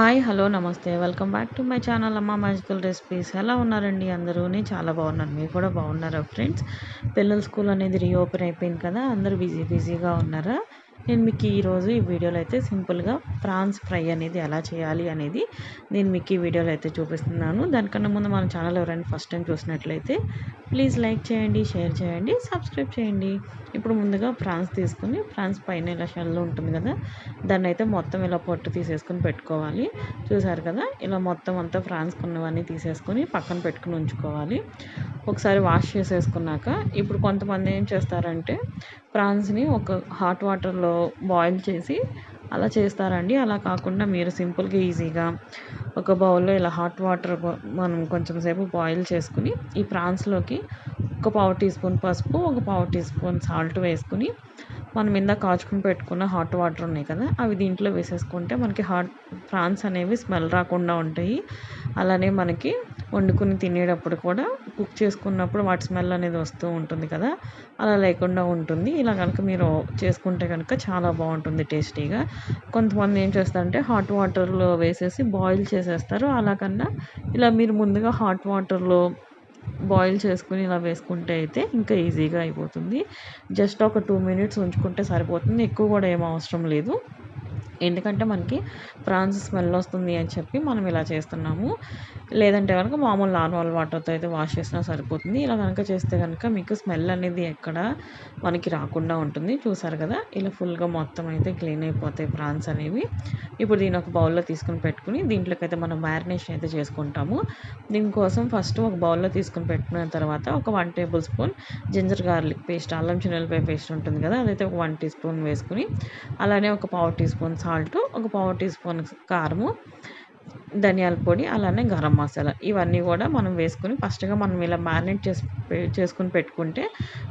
Hi hello నమస్తే. Welcome back to my channel Amma magical recipes. ఎలా ఉన్నారండి అందరూ? నేను చాలా బాగున్నాను. మీరు కూడా బాగున్నారా ఫ్రెండ్స్? పిల్లల స్కూల్ అనేది రీఓపెన్ అయిపోయింది కదా అందరూ బిజీ బిజీగా ఉన్నారా? నేను మీకు ఈరోజు ఈ వీడియోలో అయితే సింపుల్గా ప్రాన్స్ ఫ్రై అనేది ఎలా చేయాలి అనేది నేను మీకు ఈ వీడియోలో అయితే చూపిస్తున్నాను. దానికన్నా ముందు మన ఛానల్ ఎవరైనా ఫస్ట్ టైం చూసినట్లయితే ప్లీజ్ లైక్ చేయండి షేర్ చేయండి సబ్స్క్రైబ్ చేయండి. ఇప్పుడు ముందుగా ప్రాన్స్ తీసుకుని ప్రాన్స్ పైన ఇలా షెల్ ఉంటుంది కదా దాన్ని అయితే మొత్తం ఇలా పొట్టు తీసేసుకుని పెట్టుకోవాలి. చూసారు కదా ఇలా మొత్తం అంతా ఫ్రాన్స్ కొన్నవన్నీ తీసేసుకొని పక్కన పెట్టుకుని ఉంచుకోవాలి. ఒకసారి వాష్ చేసేసుకున్నాక ఇప్పుడు కొంతమంది ఏం చేస్తారంటే ప్రాన్స్ని ఒక హాట్ వాటర్లో బాయిల్ చేసి అలా చేస్తారండి. అలా కాకుండా మీరు సింపుల్గా ఈజీగా ఒక బౌల్లో ఇలా హాట్ వాటర్ మనం కొంచెం సేపు బాయిల్ చేసుకుని ఈ ప్రాన్స్లోకి ఒక పావు టీ స్పూన్ పసుపు ఒక పావు టీ స్పూన్ సాల్ట్ వేసుకుని మనం ఇందాక కాచుకుని పెట్టుకున్న హాట్ వాటర్ ఉన్నాయి కదా అవి దీంట్లో వేసేసుకుంటే మనకి హాట్ ప్రాన్స్ అనేవి స్మెల్ రాకుండా ఉంటాయి. అలానే మనకి వండుకుని తినేటప్పుడు కూడా కుక్ చేసుకున్నప్పుడు వాటి స్మెల్ అనేది వస్తూ ఉంటుంది కదా. అలా లేకుండా ఉంటుంది. ఇలా కనుక మీరు చేసుకుంటే కనుక చాలా బాగుంటుంది టేస్టీగా. కొంతమంది ఏం చేస్తారంటే హాట్ వాటర్లో వేసేసి బాయిల్ చేసేస్తారు. అలా కన్నా ఇలా మీరు ముందుగా హాట్ వాటర్లో బాయిల్ చేసుకుని ఇలా వేసుకుంటే అయితే ఇంకా ఈజీగా అయిపోతుంది. జస్ట్ ఒక టూ మినిట్స్ ఉంచుకుంటే సరిపోతుంది. ఎక్కువ కూడా ఏం అవసరం లేదు. ఎందుకంటే మనకి ప్రాన్స్ స్మెల్ వస్తుంది అని చెప్పి మనం ఇలా చేస్తున్నాము. లేదంటే కనుక మామూలు నార్మల్ వాటర్తో అయితే వాష్ చేసినా సరిపోతుంది. ఇలా కనుక చేస్తే కనుక మీకు స్మెల్ అనేది ఎక్కడ మనకి రాకుండా ఉంటుంది. చూసారు కదా? ఇలా ఫుల్గా మొత్తం అయితే క్లీన్ అయిపోతాయి ప్రాన్స్ అనేవి. ఇప్పుడు దీని ఒక బౌల్లో తీసుకుని పెట్టుకుని దీంట్లోకి అయితే మనం మ్యారినేషన్ అయితే చేసుకుంటాము. దీనికోసం ఫస్ట్ ఒక బౌల్లో తీసుకుని పెట్టుకున్న తర్వాత ఒక one tablespoon ginger garlic paste అల్లం చిన్నెలపాయ పేస్ట్ ఉంటుంది కదా? అదైతే ఒక వన్ టీ స్పూన్ వేసుకుని అలానే ఒక పావు టీ స్పూన్ సాల్ట్ ఒక పావు టీ స్పూన్ కారము ధనియాల పొడి అలానే గరం మసాలా. ఇవన్నీ కూడా మనం వేసుకొని ఫస్ట్గా మనం ఇలా మ్యారినేట్ చేసి చేసుకుని పెట్టుకుంటే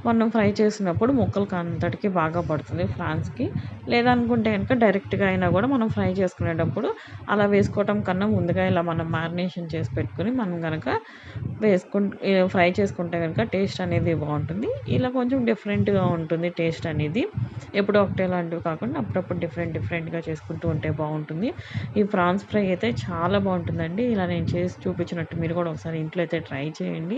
మనం ఫ్రై చేసినప్పుడు ముక్కలకి అంతటికి బాగా పడుతుంది ఫ్రాన్స్కి. లేదనుకుంటే కనుక డైరెక్ట్గా అయినా కూడా మనం ఫ్రై చేసుకునేటప్పుడు అలా వేసుకోవటం కన్నా ముందుగా ఇలా మనం మ్యారినేషన్ చేసి పెట్టుకుని మనం కనుక వేసుకుంటే ఫ్రై చేసుకుంటే కనుక టేస్ట్ అనేది బాగుంటుంది. ఇలా కొంచెం డిఫరెంట్గా ఉంటుంది టేస్ట్ అనేది. ఎప్పుడో ఒకటే లాంటివి కాకుండా అప్పుడప్పుడు డిఫరెంట్ డిఫరెంట్గా చేసుకుంటూ ఉంటే బాగుంటుంది. ఈ ప్రాన్స్ ఫ్రై అయితే చాలా చాలా బాగుంటుందండి. ఇలా నేను చేసి చూపించినట్టు మీరు కూడా ఒకసారి ఇంట్లో అయితే ట్రై చేయండి.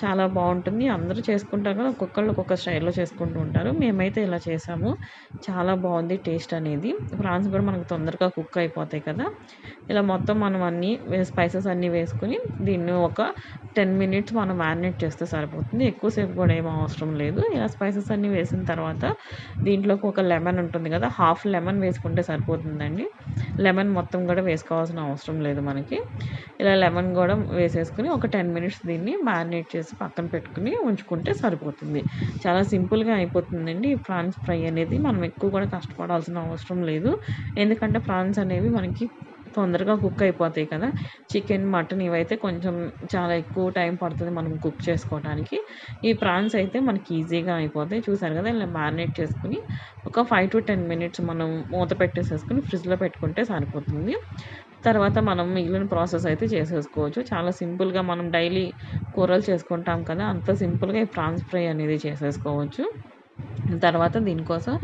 చాలా బాగుంటుంది. అందరూ చేసుకుంటారు కదా ఒక్కొక్కళ్ళు ఒక్కొక్క స్టైల్లో చేసుకుంటూ ఉంటారు. మేమైతే ఇలా చేసాము. చాలా బాగుంది టేస్ట్ అనేది. ప్రాన్స్ కూడా మనకు తొందరగా కుక్ అయిపోతాయి కదా. ఇలా మొత్తం మనం అన్నీ స్పైసెస్ అన్నీ వేసుకుని దీన్ని ఒక టెన్ మినిట్స్ మనం మ్యారినేట్ చేస్తే సరిపోతుంది. ఎక్కువసేపు కూడా ఏం అవసరం లేదు. ఇలా స్పైసెస్ అన్నీ వేసిన తర్వాత దీంట్లోకి ఒక లెమన్ ఉంటుంది కదా హాఫ్ లెమన్ వేసుకుంటే సరిపోతుందండి. లెమన్ మొత్తం కూడా వేసుకోవాల్సిన అవసరం లేదు మనకి. ఇలా లెమన్ కూడా వేసేసుకుని ఒక టెన్ మినిట్స్ దీన్ని మ్యారినేట్ చేసి పక్కన పెట్టుకుని ఉంచుకుంటే సరిపోతుంది. చాలా సింపుల్గా అయిపోతుందండి. ఈ ప్రాన్స్ ఫ్రై అనేది మనం ఎక్కువ కూడా కష్టపడాల్సిన అవసరం లేదు. ఎందుకంటే ప్రాన్స్ అనేవి మనకి తొందరగా కుక్ అయిపోతాయి కదా. చికెన్ మటన్ ఇవైతే కొంచెం చాలా ఎక్కువ టైం పడుతుంది మనం కుక్ చేసుకోవడానికి ఈ ప్రాన్స్ అయితే మనకి ఈజీగా అయిపోతాయి. చూసారు కదా ఇలా మ్యారినేట్ చేసుకుని ఒక ఫైవ్ టు టెన్ మినిట్స్ మనం మూత పెట్టేసేసుకుని ఫ్రిడ్జ్లో పెట్టుకుంటే సరిపోతుంది. తర్వాత మనం మిగిలిన ప్రాసెస్ అయితే చేసేసుకోవచ్చు. చాలా సింపుల్గా మనం డైలీ కూరలు చేసుకుంటాం కదా అంత సింపుల్గా ఈ ప్రాన్స్ ఫ్రై అనేది చేసేసుకోవచ్చు. తర్వాత దీనికోసం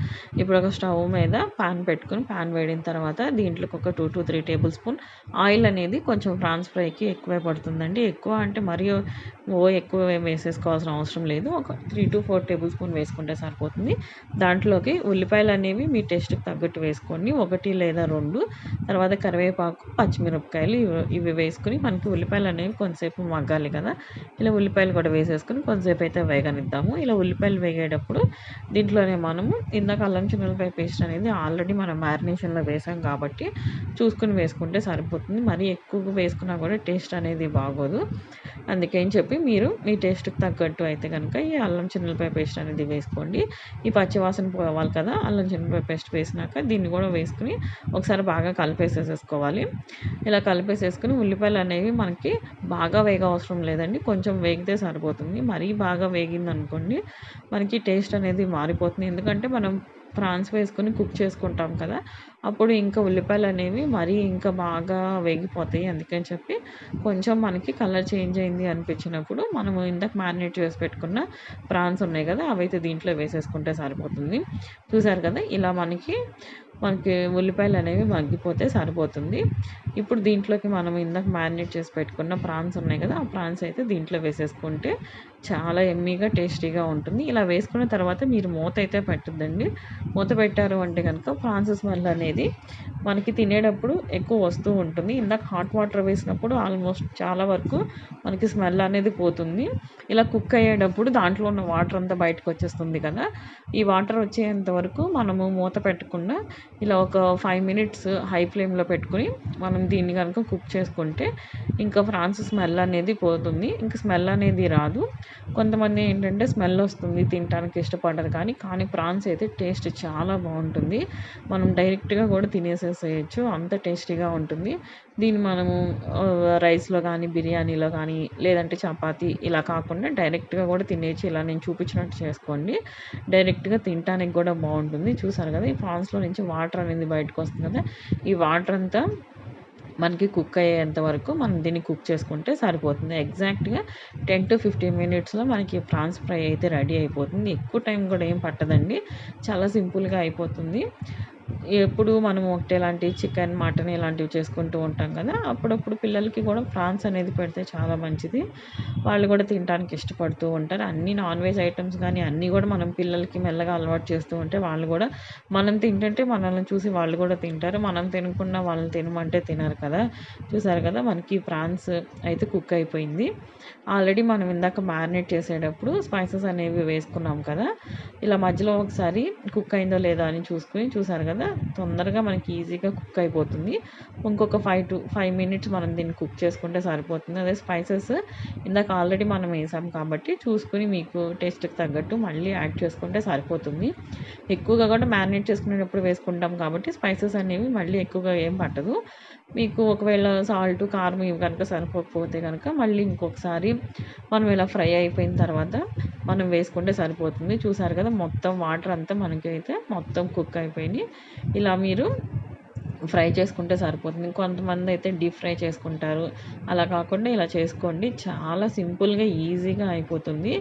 ఇప్పుడు ఒక స్టవ్ మీద పాన్ పెట్టుకుని పాన్ వేడిన తర్వాత దీంట్లోకి ఒక two to three tablespoon oil అనేది కొంచెం ఫ్రాన్స్ ఫ్రైకి ఎక్కువే పడుతుందండి. ఎక్కువ అంటే మరీ ఓ ఎక్కువ వేసేసుకోవాల్సిన అవసరం లేదు. ఒక three to four tablespoon వేసుకుంటే సరిపోతుంది. దాంట్లోకి ఉల్లిపాయలు అనేవి మీ టేస్ట్కి తగ్గట్టు వేసుకోండి. ఒకటి లేదా రెండు. తర్వాత కరివేపాకు పచ్చిమిరపకాయలు ఇవి వేసుకుని మనకి ఉల్లిపాయలు అనేవి కొంతసేపు మగ్గాలి కదా. ఇలా ఉల్లిపాయలు కూడా వేసేసుకుని కొంతసేపు అయితే వేగనిద్దాము. ఇలా ఉల్లిపాయలు వేగేటప్పుడు దీంట్లోనే మనము ఇందాక అల్లం చిన్నపై పేస్ట్ అనేది ఆల్రెడీ మనం మ్యారినేషన్లో వేసాం కాబట్టి చూసుకుని వేసుకుంటే సరిపోతుంది. మరీ ఎక్కువగా వేసుకున్నా కూడా టేస్ట్ అనేది బాగోదు. అందుకని చెప్పి మీరు మీ టేస్ట్కి తగ్గట్టు అయితే కనుక ఈ అల్లం చిన్నపాయ పేస్ట్ అనేది వేసుకోండి. ఈ పచ్చివాసన పోవాలి కదా అల్లం చిన్నపై పేస్ట్ వేసినాక దీన్ని కూడా వేసుకుని ఒకసారి బాగా కలిపేసేసేసుకోవాలి ఇలా కలిపేసేసుకుని ఉల్లిపాయలు అనేవి మనకి బాగా వేగ అవసరం లేదండి. కొంచెం వేగితే సరిపోతుంది. మరీ బాగా వేగింది అనుకోండి మనకి టేస్ట్ అనేది మారిపోతుంది. ఎందుకంటే మనం ప్రాన్స్ వేసుకొని కుక్ చేసుకుంటాం కదా అప్పుడు ఇంకా ఉల్లిపాయలు అనేవి మరీ ఇంకా బాగా వేగిపోతాయి అందుకని చెప్పి కొంచెం మనకి కలర్ చేంజ్ అయింది అనిపించినప్పుడు మనము ఇందాక మ్యారినేట్ చేసి పెట్టుకున్న ప్రాన్స్ ఉన్నాయి కదా అవైతే దీంట్లో వేసేసుకుంటే సరిపోతుంది. చూసారు కదా ఇలా మనకి మనకి ఉల్లిపాయలు అనేవి మగ్గిపోతే సరిపోతుంది. ఇప్పుడు దీంట్లోకి మనం ఇందాక మ్యారినేట్ చేసి పెట్టుకున్న ప్రాన్స్ ఉన్నాయి కదా ఆ ప్రాన్స్ అయితే దీంట్లో వేసేసుకుంటే చాలా ఎమ్మీగా టేస్టీగా ఉంటుంది. ఇలా వేసుకున్న తర్వాత మీరు మూత అయితే పెట్టద్దండి. మూత పెట్టారు అంటే కనుక ప్రాన్స్ స్మెల్ అనేది మనకి తినేటప్పుడు ఎక్కువ వస్తూ ఉంటుంది. ఇందాక హాట్ వాటర్ వేసినప్పుడు ఆల్మోస్ట్ చాలా వరకు మనకి స్మెల్ అనేది పోతుంది. ఇలా కుక్ అయ్యేటప్పుడు దాంట్లో ఉన్న వాటర్ అంతా బయటకు వచ్చేస్తుంది కదా. ఈ వాటర్ వచ్చేంత వరకు మనము మూత పెట్టకుండా ఇలా ఒక ఫైవ్ మినిట్స్ హై ఫ్లేమ్లో పెట్టుకుని మనం దీన్ని కనుక కుక్ చేసుకుంటే ఇంకా ఫ్రాన్స్ స్మెల్ అనేది పోతుంది. ఇంకా స్మెల్ అనేది రాదు. కొంతమంది ఏంటంటే స్మెల్ వస్తుంది తినడానికి ఇష్టపడరు కానీ కానీ ప్రాన్స్ అయితే టేస్ట్ చాలా బాగుంటుంది. మనం డైరెక్ట్గా కూడా తినేసేసేయచ్చు. అంత టేస్టీగా ఉంటుంది. దీన్ని మనము రైస్లో కానీ బిర్యానీలో కానీ లేదంటే చపాతీ ఇలా కాకుండా డైరెక్ట్గా కూడా తినేయచ్చు ఇలా నేను చూపించినట్టు చేసుకోండి. డైరెక్ట్గా తినడానికి కూడా బాగుంటుంది. చూసారు కదా ఈ ప్రాన్స్లో నుంచి వాటర్ అనేది బయటకు వస్తుంది కదా ఈ వాటర్ అంతా మనకి కుక్ అయ్యేంత వరకు మనం దీన్ని కుక్ చేసుకుంటే సరిపోతుంది. ఎగ్జాక్ట్గా టెన్ టు ఫిఫ్టీన్ మినిట్స్లో మనకి ప్రాన్స్ ఫ్రై అయితే రెడీ అయిపోతుంది. ఎక్కువ టైం కూడా ఏం పట్టదండి. చాలా సింపుల్గా అయిపోతుంది. ఎప్పుడు మనం ఒకటేలాంటి చికెన్ మటన్ ఇలాంటివి చేసుకుంటూ ఉంటాం కదా. అప్పుడప్పుడు పిల్లలకి కూడా ప్రాన్స్ అనేది పెడితే చాలా మంచిది. వాళ్ళు కూడా తినడానికి ఇష్టపడుతూ ఉంటారు. అన్ని నాన్ వెజ్ ఐటమ్స్ కానీ అన్నీ కూడా మనం పిల్లలకి మెల్లగా అలవాటు చేస్తూ ఉంటే వాళ్ళు కూడా మనం తింటుంటే మనల్ని చూసి వాళ్ళు కూడా తింటారు. మనం తినకుండా వాళ్ళని తినమంటే తినరు కదా. చూసారు కదా మనకి ప్రాన్స్ అయితే కుక్ అయిపోయింది. ఆల్రెడీ మనం ఇందాక మ్యారినేట్ చేసేటప్పుడు స్పైసెస్ అనేవి వేసుకున్నాం కదా. ఇలా మధ్యలో ఒకసారి కుక్ అయిందో లేదో అని చూసుకుని చూసారు కదా తొందరగా మనకి ఈజీగా కుక్ అయిపోతుంది. ఇంకొక ఫైవ్ టు ఫైవ్ మినిట్స్ మనం దీన్ని కుక్ చేసుకుంటే సరిపోతుంది. అదే స్పైసెస్ ఇందాక ఆల్రెడీ మనం వేసాం కాబట్టి చూసుకుని మీకు టేస్ట్కి తగ్గట్టు మళ్ళీ యాడ్ చేసుకుంటే సరిపోతుంది. ఎక్కువగా కూడా మ్యారినేట్ చేసుకునేటప్పుడు వేసుకుంటాం కాబట్టి స్పైసెస్ అనేవి మళ్ళీ ఎక్కువగా ఏం పట్టదు. మీకు ఒకవేళ సాల్ట్ కారం ఇవి కనుక సరిపోకపోతే కనుక మళ్ళీ ఇంకొకసారి మనం ఇలా ఫ్రై అయిపోయిన తర్వాత మనం వేసుకుంటే సరిపోతుంది. చూసారు కదా? మొత్తం వాటర్ అంతా మనకైతే మొత్తం కుక్ అయిపోయినాయి ఇలా మీరు ఫ్రై చేసుకుంటే సరిపోతుంది. కొంతమంది అయితే డీప్ ఫ్రై చేసుకుంటారు. అలా కాకుండా ఇలా చేసుకోండి. చాలా సింపుల్గా ఈజీగా అయిపోతుంది.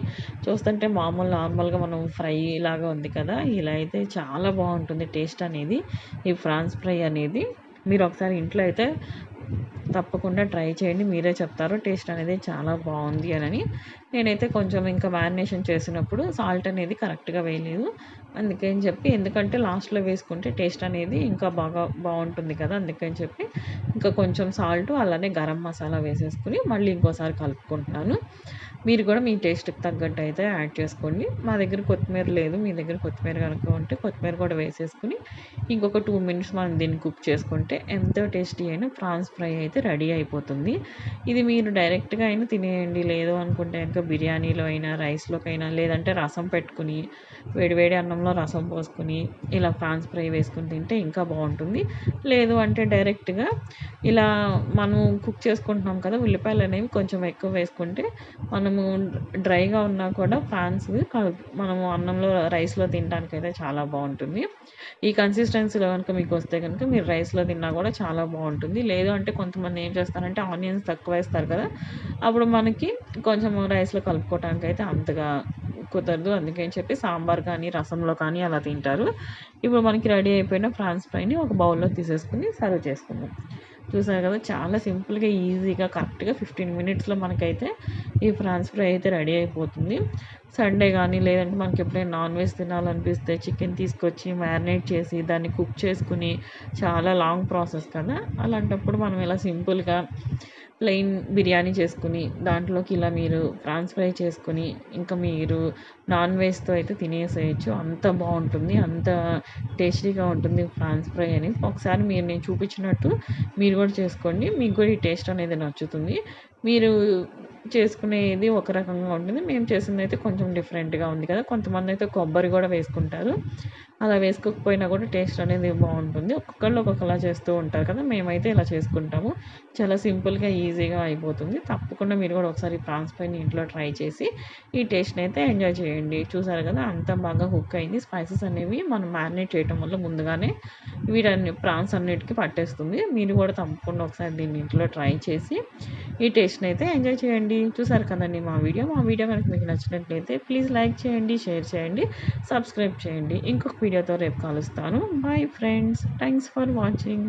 చూస్తుంటే మామూలు నార్మల్గా మనం ఫ్రై లాగా ఉంది కదా ఇలా అయితే చాలా బాగుంటుంది టేస్ట్ అనేది. ఈ ఫ్రాన్స్ ఫ్రై అనేది మీరు ఒకసారి ఇంట్లో అయితే తప్పకుండా ట్రై చేయండి. మీరే చెప్తారు. టేస్ట్ అనేది చాలా బాగుంది అని. నేనైతే కొంచెం ఇంకా మ్యారినేషన్ చేసినప్పుడు సాల్ట్ అనేది కరెక్ట్గా వేయలేదు. అందుకని చెప్పి ఎందుకంటే లాస్ట్లో వేసుకుంటే టేస్ట్ అనేది ఇంకా బాగా బాగుంటుంది కదా అందుకని చెప్పి ఇంకా కొంచెం సాల్ట్ అలానే గరం మసాలా వేసేసుకుని మళ్ళీ ఇంకోసారి కలుపుకుంటున్నాను మీరు కూడా మీ టేస్ట్కి తగ్గట్టు అయితే యాడ్ చేసుకోండి. మా దగ్గర కొత్తిమీర లేదు మీ దగ్గర కొత్తిమీర కనుక ఉంటే కొత్తిమీర కూడా వేసేసుకుని ఇంకొక టూ మినిట్స్ మనం దీన్ని కుక్ చేసుకుంటే ఎంతో టేస్టీ అయిన ప్రాన్స్ ఫ్రై అయితే రెడీ అయిపోతుంది. ఇది మీరు డైరెక్ట్గా అయినా తినేయండి. లేదు అనుకుంటే కనుక బిర్యానీలో అయినా రైస్లోకి అయినా లేదంటే రసం పెట్టుకుని వేడివేడి అన్నంలో రసం పోసుకుని ఇలా ప్రాన్స్ ఫ్రై వేసుకుని తింటే ఇంకా బాగుంటుంది. లేదు అంటే డైరెక్ట్గా ఇలా మనం కుక్ చేసుకుంటున్నాం కదా ఉల్లిపాయలు అనేవి కొంచెం ఎక్కువ వేసుకుంటే మనము డ్రైగా ఉన్నా కూడా ఫ్యాన్స్ కలుపు మనము అన్నంలో రైస్లో తినడానికి అయితే చాలా బాగుంటుంది. ఈ కన్సిస్టెన్సీలో కనుక మీకు వస్తే కనుక మీరు రైస్లో తిన్నా కూడా చాలా బాగుంటుంది. లేదు అంటే కొంతమంది ఏం చేస్తారంటే ఆనియన్స్ తక్కువ వేస్తారు కదా అప్పుడు మనకి కొంచెం రైస్లో కలుపుకోవడానికి అయితే అంతగా కుదరదు. అందుకని చెప్పి సాంబార్ కానీ రసంలో కానీ అలా తింటారు. ఇప్పుడు మనకి రెడీ అయిపోయిన ఫ్రాన్స్ ఫ్రైని ఒక బౌల్లో తీసేసుకుని సర్వ్ చేసుకుందాం. చూసారు కదా చాలా సింపుల్గా ఈజీగా కరెక్ట్గా ఫిఫ్టీన్ మినిట్స్లో మనకైతే ఈ ఫ్రాన్స్ ఫ్రై అయితే రెడీ అయిపోతుంది. సండే కానీ లేదంటే మనకి ఎప్పుడైనా నాన్ వెజ్ తినాలనిపిస్తే చికెన్ తీసుకొచ్చి మ్యారినేట్ చేసి దాన్ని కుక్ చేసుకుని చాలా లాంగ్ ప్రాసెస్ కదా. అలాంటప్పుడు మనం ఇలా సింపుల్గా ప్లెయిన్ బిర్యానీ చేసుకుని దాంట్లోకి ఇలా మీరు ఫ్రాన్స్ ఫ్రై చేసుకుని ఇంకా మీరు నాన్ వెజ్తో అయితే తినేసేయచ్చు. అంత బాగుంటుంది అంత టేస్టీగా ఉంటుంది ఫ్రాన్స్ ఫ్రై అని ఒకసారి మీరు నేను చూపించినట్టు మీరు కూడా చేసుకోండి. మీకు కూడా ఈ టేస్ట్ అనేది నచ్చుతుంది. మీరు చేసుకునేది ఒక రకంగా ఉంటుంది. మేము చేసింది అయితే కొంచెం డిఫరెంట్గా ఉంది కదా. కొంతమంది అయితే కొబ్బరి కూడా వేసుకుంటారు. అలా వేసుకోకపోయినా కూడా టేస్ట్ అనేది బాగుంటుంది. ఒక్కొక్కళ్ళు ఒక్కొక్కలా చేస్తూ ఉంటారు కదా మేమైతే ఇలా చేసుకుంటాము. చాలా సింపుల్గా ఈజీగా అయిపోతుంది. తప్పకుండా మీరు కూడా ఒకసారి ప్రాన్స్ పైన ఇంట్లో ట్రై చేసి ఈ టేస్ట్ని అయితే ఎంజాయ్ చేయండి. చూసారు కదా అంత బాగా హుక్ అయింది. స్పైసెస్ అనేవి మనం మ్యారినేట్ చేయటం వల్ల ముందుగానే వీటన్ని ప్రాన్స్ అన్నిటికీ పట్టేస్తుంది. మీరు కూడా తప్పకుండా ఒకసారి దీన్ని ఇంట్లో ట్రై చేసి ఈ టేస్ట్ని అయితే ఎంజాయ్ చేయండి. చూసారు కదండి మా వీడియో. మా వీడియో కనుక మీకు నచ్చినట్లయితే ప్లీజ్ లైక్ చేయండి షేర్ చేయండి సబ్స్క్రైబ్ చేయండి. ఇంకొక వీడియోతో రేపు కలుస్తాను. Bye friends thanks for watching